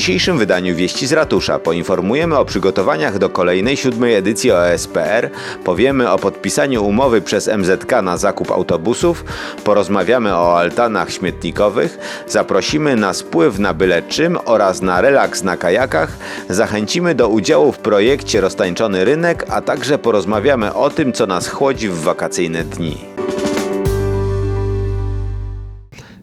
dzisiejszym wydaniu Wieści z Ratusza poinformujemy o przygotowaniach do kolejnej siódmej edycji OSPR, powiemy o podpisaniu umowy przez MZK na zakup autobusów, porozmawiamy o altanach śmietnikowych, zaprosimy na spływ na byle czym oraz na relaks na kajakach, zachęcimy do udziału w projekcie Roztańczony Rynek, a także porozmawiamy o tym, co nas chłodzi w wakacyjne dni.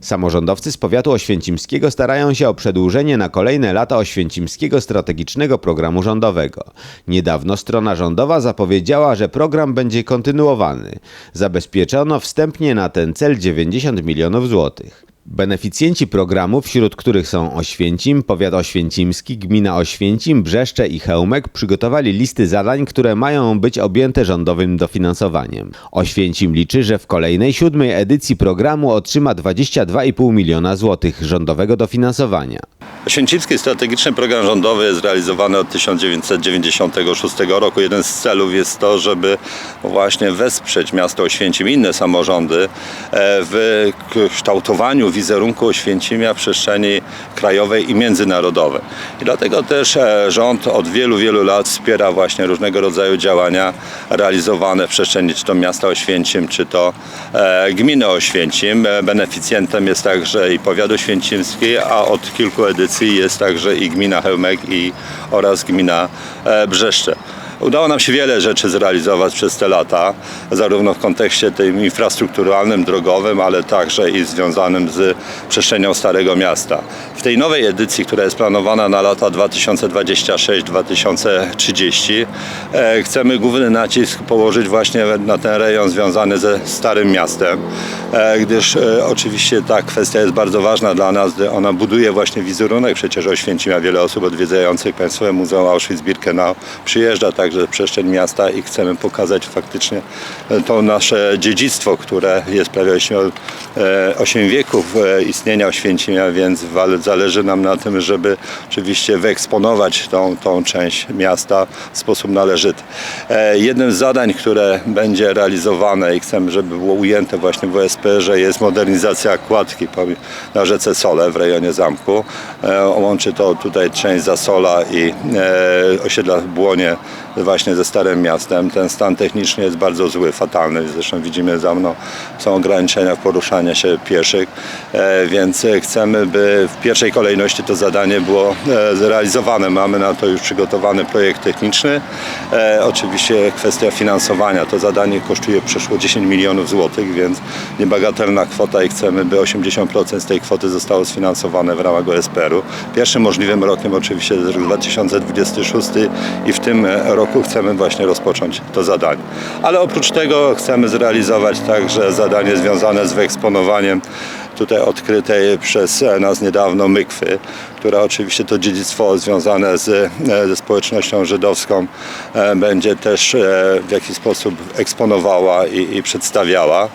Samorządowcy z powiatu oświęcimskiego starają się o przedłużenie na kolejne lata oświęcimskiego strategicznego programu rządowego. Niedawno strona rządowa zapowiedziała, że program będzie kontynuowany. Zabezpieczono wstępnie na ten cel 90 milionów złotych. Beneficjenci programu, wśród których są Oświęcim, Powiat Oświęcimski, Gmina Oświęcim, Brzeszcze i Chełmek, przygotowali listy zadań, które mają być objęte rządowym dofinansowaniem. Oświęcim liczy, że w kolejnej siódmej edycji programu otrzyma 22,5 miliona złotych rządowego dofinansowania. Święcimski Strategiczny Program Rządowy jest realizowany od 1996 roku. Jeden z celów jest to, żeby właśnie wesprzeć miasto Oświęcim i inne samorządy e, w kształtowaniu wizerunku Oświęcimia w przestrzeni krajowej i międzynarodowej. I dlatego też e, rząd od wielu, wielu lat wspiera właśnie różnego rodzaju działania realizowane w przestrzeni czy to miasta Oświęcim, czy to e, gminy Oświęcim. E, Beneficjentem jest także i powiat oświęcimski, a od kilku edycji jest także i gmina Chełmek i, oraz gmina Brzeszcze. Udało nam się wiele rzeczy zrealizować przez te lata, zarówno w kontekście tym infrastrukturalnym, drogowym, ale także i związanym z przestrzenią Starego Miasta. W tej nowej edycji, która jest planowana na lata 2026-2030, e, chcemy główny nacisk położyć właśnie na ten rejon związany ze Starym Miastem, e, gdyż e, oczywiście ta kwestia jest bardzo ważna dla nas, gdy ona buduje właśnie wizerunek przecież Oświęcimia. Wiele osób odwiedzających Państwowe Muzeum Auschwitz-Birkenau przyjeżdża także przestrzeń miasta i chcemy pokazać faktycznie e, to nasze dziedzictwo, które jest prawie 8, 8 wieków e, istnienia Oświęcimia, więc zależy nam na tym, żeby oczywiście wyeksponować tą, tą część miasta w sposób należyty. E, Jednym z zadań, które będzie realizowane i chcemy, żeby było ujęte właśnie w OSP-że jest modernizacja kładki na rzece Sole w rejonie zamku. Łączy to tutaj część Zasola i osiedla Błonie właśnie ze Starym Miastem. Ten stan techniczny jest bardzo zły, fatalny. Zresztą widzimy za mną są ograniczenia w poruszaniu się pieszych, e, więc chcemy, by w pierwszej kolejności to zadanie było e, zrealizowane. Mamy na to już przygotowany projekt techniczny. E, Oczywiście kwestia finansowania. To zadanie kosztuje przeszło 10 milionów złotych, więc niebagatelna kwota i chcemy, by 80% z tej kwoty zostało sfinansowane w ramach OSPR-u. Pierwszym możliwym rokiem oczywiście jest rok 2026 i w tym e, roku chcemy właśnie rozpocząć to zadanie. Ale oprócz tego chcemy zrealizować także zadanie związane z wyeksponowaniem tutaj odkrytej przez nas niedawno mykwy, która oczywiście to dziedzictwo związane z, e, ze społecznością żydowską e, będzie też e, w jakiś sposób eksponowała i, i przedstawiała,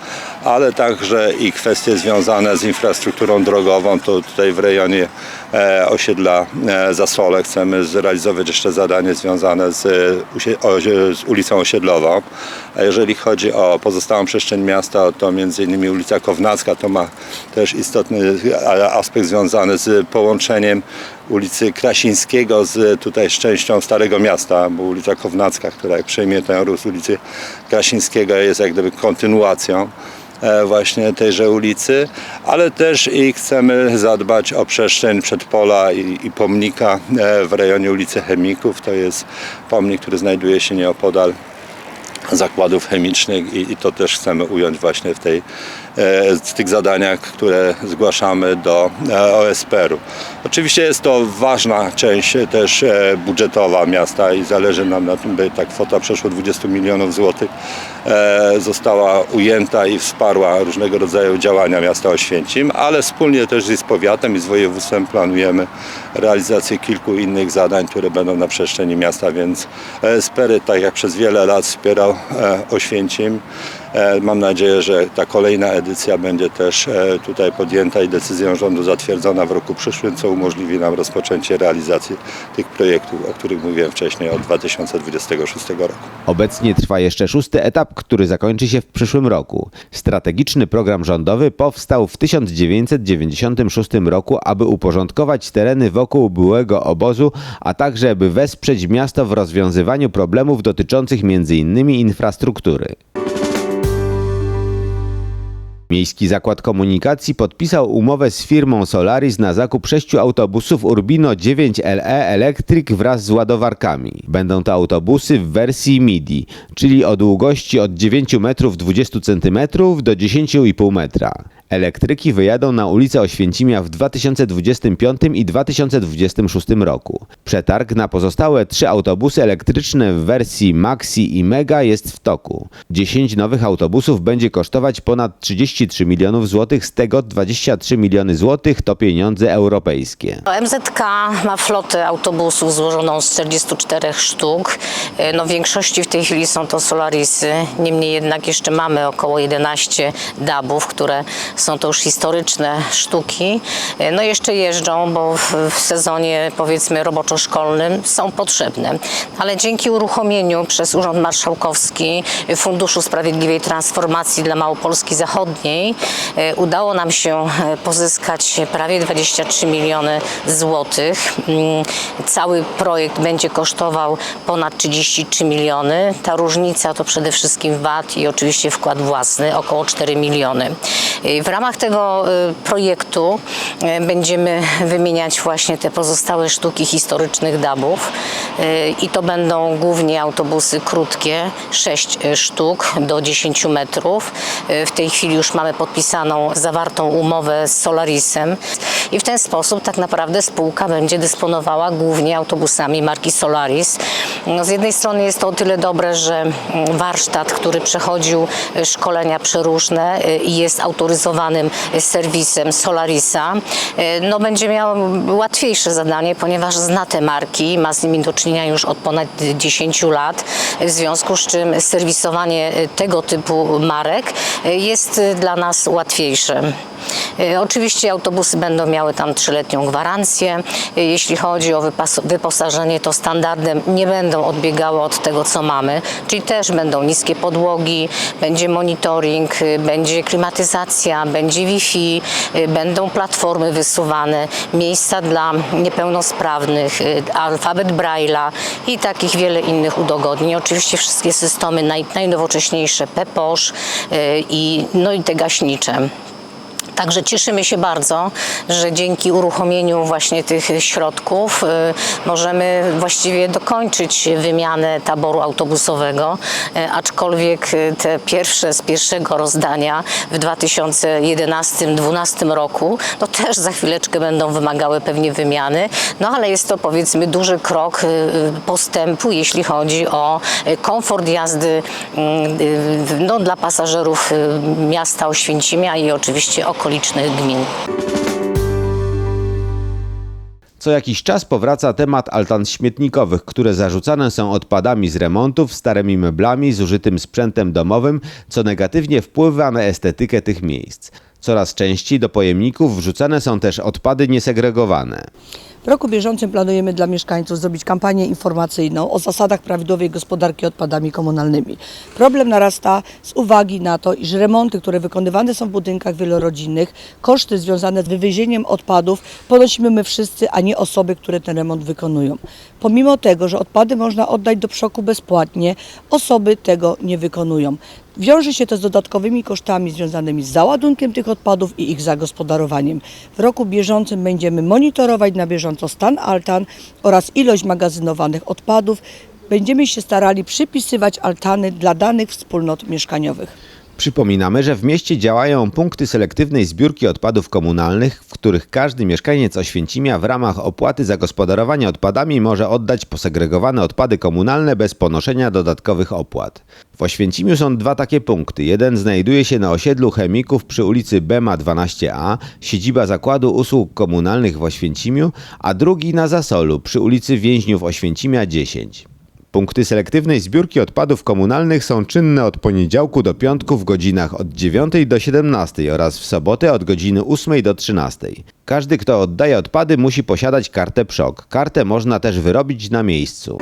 ale także i kwestie związane z infrastrukturą drogową, to tutaj w rejonie e, osiedla e, Zasole chcemy zrealizować jeszcze zadanie związane z, e, o- z ulicą osiedlową. A jeżeli chodzi o pozostałą przestrzeń miasta, to innymi ulica Kownacka to ma też istotny aspekt związany z połączeniem ulicy Krasińskiego z tutaj z częścią Starego Miasta, bo ulica Kownacka, która jak przejmie ten ruch z ulicy Krasińskiego jest jak gdyby kontynuacją e, właśnie tejże ulicy, ale też i chcemy zadbać o przestrzeń przedpola i, i pomnika e, w rejonie ulicy Chemików. To jest pomnik, który znajduje się nieopodal zakładów chemicznych i, i to też chcemy ująć właśnie w tej, w tych zadaniach, które zgłaszamy do e, OSPR-u. Oczywiście jest to ważna część e, też e, budżetowa miasta i zależy nam na tym, by ta kwota przeszło 20 milionów złotych e, została ujęta i wsparła różnego rodzaju działania miasta Oświęcim, ale wspólnie też z powiatem i z województwem planujemy realizację kilku innych zadań, które będą na przestrzeni miasta, więc OSPR, tak jak przez wiele lat wspierał e, Oświęcim, E, Mam nadzieję, że ta kolejna edycja będzie też e, tutaj podjęta i decyzją rządu zatwierdzona w roku przyszłym, co umożliwi nam rozpoczęcie realizacji tych projektów, o których mówiłem wcześniej, od 2026 roku. Obecnie trwa jeszcze szósty etap, który zakończy się w przyszłym roku. Strategiczny program rządowy powstał w 1996 roku, aby uporządkować tereny wokół byłego obozu, a także by wesprzeć miasto w rozwiązywaniu problemów dotyczących m.in. infrastruktury. Miejski Zakład Komunikacji podpisał umowę z firmą Solaris na zakup sześciu autobusów Urbino 9LE Electric wraz z ładowarkami. Będą to autobusy w wersji MIDI, czyli o długości od 9 metrów 20 cm do 10,5 metra. Elektryki wyjadą na ulicę Oświęcimia w 2025 i 2026 roku. Przetarg na pozostałe trzy autobusy elektryczne w wersji Maxi i Mega jest w toku. 10 nowych autobusów będzie kosztować ponad 33 milionów złotych, z tego 23 miliony złotych to pieniądze europejskie. MZK ma flotę autobusów złożoną z 44 sztuk. E, No, w większości w tej chwili są to Solarisy. Niemniej jednak jeszcze mamy około 11 DAB-ów, które są to już historyczne sztuki. E, No jeszcze jeżdżą, bo w, w sezonie powiedzmy roboczo-szkolnym są potrzebne. Ale dzięki uruchomieniu przez Urząd Marszałkowski Funduszu Sprawiedliwej Transformacji dla Małopolski Zachodniej e, udało nam się e, pozyskać prawie 23 miliony złotych. Mm, Cały projekt będzie kosztował ponad 33 miliony. Ta różnica to przede wszystkim VAT i oczywiście wkład własny, około 4 miliony. E, W ramach tego e, projektu e, będziemy wymieniać właśnie te pozostałe sztuki historycznych dabów E, i to będą głównie autobusy krótkie, 6 sztuk do 10 metrów. W tej chwili już mamy podpisaną, zawartą umowę z Solarisem i w ten sposób tak naprawdę spółka będzie dysponowała głównie autobusami marki Solaris. No, z jednej strony jest to o tyle dobre, że mm, warsztat, który przechodził e, szkolenia przeróżne e, i jest autoryzowanym e, serwisem Solarisa, no, będzie miał łatwiejsze zadanie, ponieważ zna te marki, ma z nimi do czynienia już od ponad 10 lat, w związku z czym serwisowanie tego typu marek jest dla nas łatwiejsze. E, Oczywiście autobusy będą miały tam trzyletnią gwarancję. E, Jeśli chodzi o wyposażenie, to standardem nie będą odbiegały od tego, co mamy, czyli też będą niskie podłogi, będzie monitoring, e, będzie klimatyzacja, będzie Wi-Fi, będą platformy wysuwane, miejsca dla niepełnosprawnych, alfabet Braille'a i takich wiele innych udogodnień. Oczywiście wszystkie systemy naj, najnowocześniejsze PEPOSZ i, no i te gaśnicze. Także cieszymy się bardzo, że dzięki uruchomieniu właśnie tych środków y, możemy właściwie dokończyć wymianę taboru autobusowego, y, aczkolwiek y, te pierwsze z pierwszego rozdania w 2011-2012 roku no też za chwileczkę będą wymagały pewnie wymiany, no ale jest to powiedzmy duży krok postępu, jeśli chodzi o komfort jazdy no, dla pasażerów miasta Oświęcimia i oczywiście okolicznych gmin. Co jakiś czas powraca temat altan śmietnikowych, które zarzucane są odpadami z remontów, starymi meblami, zużytym sprzętem domowym, co negatywnie wpływa na estetykę tych miejsc. Coraz częściej do pojemników wrzucane są też odpady niesegregowane. W roku bieżącym planujemy dla mieszkańców zrobić kampanię informacyjną o zasadach prawidłowej gospodarki odpadami komunalnymi. Problem narasta z uwagi na to, iż remonty, które wykonywane są w budynkach wielorodzinnych, koszty związane z wywiezieniem odpadów ponosimy my wszyscy, a nie osoby, które ten remont wykonują. Pomimo tego, że odpady można oddać do przoku bezpłatnie, osoby tego nie wykonują. Wiąże się to z dodatkowymi kosztami związanymi z załadunkiem tych odpadów i ich zagospodarowaniem. W roku bieżącym będziemy monitorować na bieżąco stan altan oraz ilość magazynowanych odpadów. Będziemy się starali przypisywać altany dla danych wspólnot mieszkaniowych. Przypominamy, że w mieście działają punkty selektywnej zbiórki odpadów komunalnych, w których każdy mieszkaniec Oświęcimia w ramach opłaty za gospodarowanie odpadami może oddać posegregowane odpady komunalne bez ponoszenia dodatkowych opłat. W Oświęcimiu są dwa takie punkty. Jeden znajduje się na osiedlu chemików przy ulicy Bema 12a, siedziba Zakładu Usług Komunalnych w Oświęcimiu, a drugi na Zasolu przy ulicy Więźniów Oświęcimia 10. Punkty selektywnej zbiórki odpadów komunalnych są czynne od poniedziałku do piątku w godzinach od 9 do 17 oraz w sobotę od godziny 8 do 13. Każdy, kto oddaje odpady, musi posiadać kartę PSZOK. Kartę można też wyrobić na miejscu.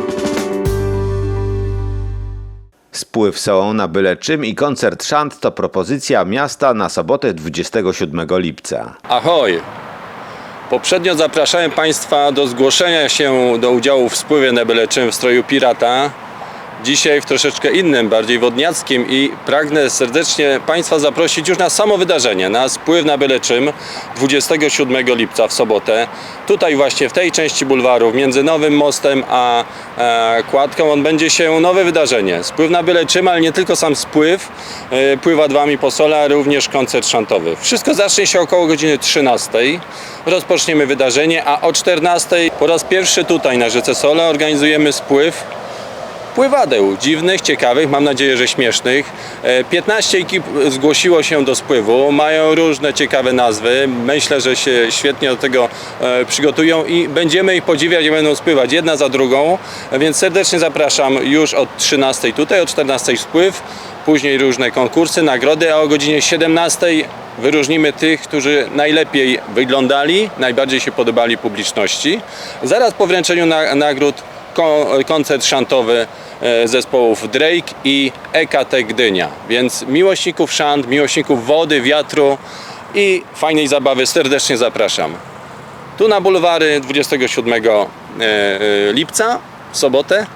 Spływ sołą na byle czym i koncert szant to propozycja miasta na sobotę 27 lipca. Ahoj! Poprzednio zapraszałem Państwa do zgłoszenia się do udziału w spływie na w stroju pirata. Dzisiaj w troszeczkę innym, bardziej wodniackim i pragnę serdecznie Państwa zaprosić już na samo wydarzenie, na spływ na byle czym 27 lipca w sobotę. Tutaj właśnie w tej części bulwaru, między Nowym Mostem a e, Kładką, on będzie się nowe wydarzenie. Spływ na byle czym, ale nie tylko sam spływ, e, pływa dwami posola, również koncert szantowy. Wszystko zacznie się około godziny 13. Rozpoczniemy wydarzenie, a o 14 po raz pierwszy tutaj na rzece Sola organizujemy spływ pływadeł dziwnych, ciekawych, mam nadzieję, że śmiesznych. E, 15 ekip zgłosiło się do spływu, mają różne ciekawe nazwy. Myślę, że się świetnie do tego e, przygotują i będziemy ich podziwiać i będą spływać jedna za drugą. Więc serdecznie zapraszam już od 13 tutaj, o 14 spływ, później różne konkursy, nagrody, a o godzinie 17 wyróżnimy tych, którzy najlepiej wyglądali, najbardziej się podobali publiczności. Zaraz po wręczeniu na, nagród koncert szantowy e, zespołów Drake i EKT Gdynia. Więc miłośników szant, miłośników wody, wiatru i fajnej zabawy serdecznie zapraszam. Tu na bulwary 27 e, e, lipca, w sobotę.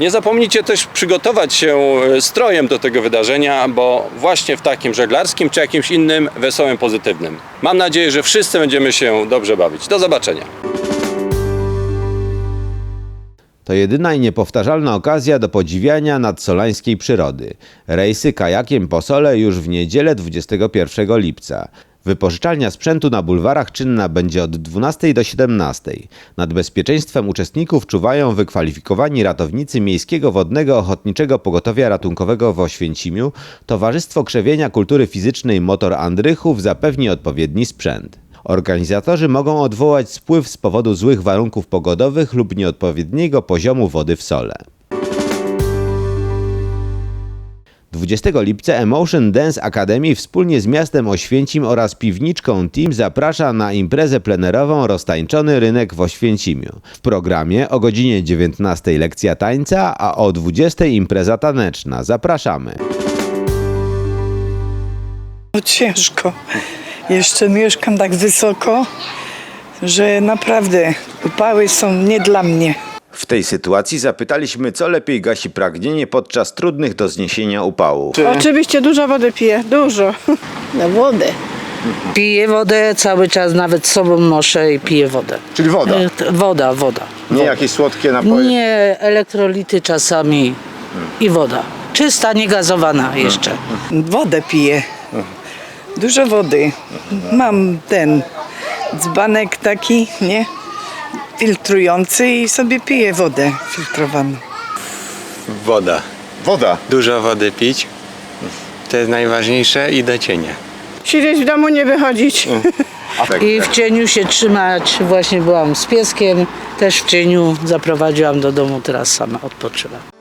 Nie zapomnijcie też przygotować się strojem do tego wydarzenia, bo właśnie w takim żeglarskim czy jakimś innym wesołym, pozytywnym. Mam nadzieję, że wszyscy będziemy się dobrze bawić. Do zobaczenia. To jedyna i niepowtarzalna okazja do podziwiania nadsolańskiej przyrody. Rejsy kajakiem po Sole już w niedzielę 21 lipca. Wypożyczalnia sprzętu na bulwarach czynna będzie od 12 do 17. Nad bezpieczeństwem uczestników czuwają wykwalifikowani ratownicy Miejskiego Wodnego Ochotniczego Pogotowia Ratunkowego w Oświęcimiu. Towarzystwo Krzewienia Kultury Fizycznej Motor Andrychów zapewni odpowiedni sprzęt. Organizatorzy mogą odwołać spływ z powodu złych warunków pogodowych lub nieodpowiedniego poziomu wody w sole. 20 lipca Emotion Dance Academy wspólnie z miastem Oświęcim oraz piwniczką Team zaprasza na imprezę plenerową Roztańczony Rynek w Oświęcimiu. W programie o godzinie 19 lekcja tańca, a o 20 impreza taneczna. Zapraszamy. No ciężko. Jeszcze mieszkam tak wysoko, że naprawdę upały są nie dla mnie. W tej sytuacji zapytaliśmy, co lepiej gasi pragnienie podczas trudnych do zniesienia upałów. Oczywiście dużo wody piję, dużo. Na wodę. Piję wodę cały czas, nawet z sobą noszę i piję wodę. Czyli woda, E, t- Woda, woda. nie jakieś słodkie napoje. Nie elektrolity czasami i woda. Czysta, niegazowana jeszcze. Wodę piję. Dużo wody. Mam ten dzbanek taki, nie? Filtrujący i sobie piję wodę filtrowaną. Woda. Woda. Dużo wody pić. To jest najważniejsze i do cienia. Siedzieć w domu, nie wychodzić. I w cieniu się trzymać. Właśnie byłam z pieskiem, też w cieniu zaprowadziłam do domu, teraz sama odpoczywam.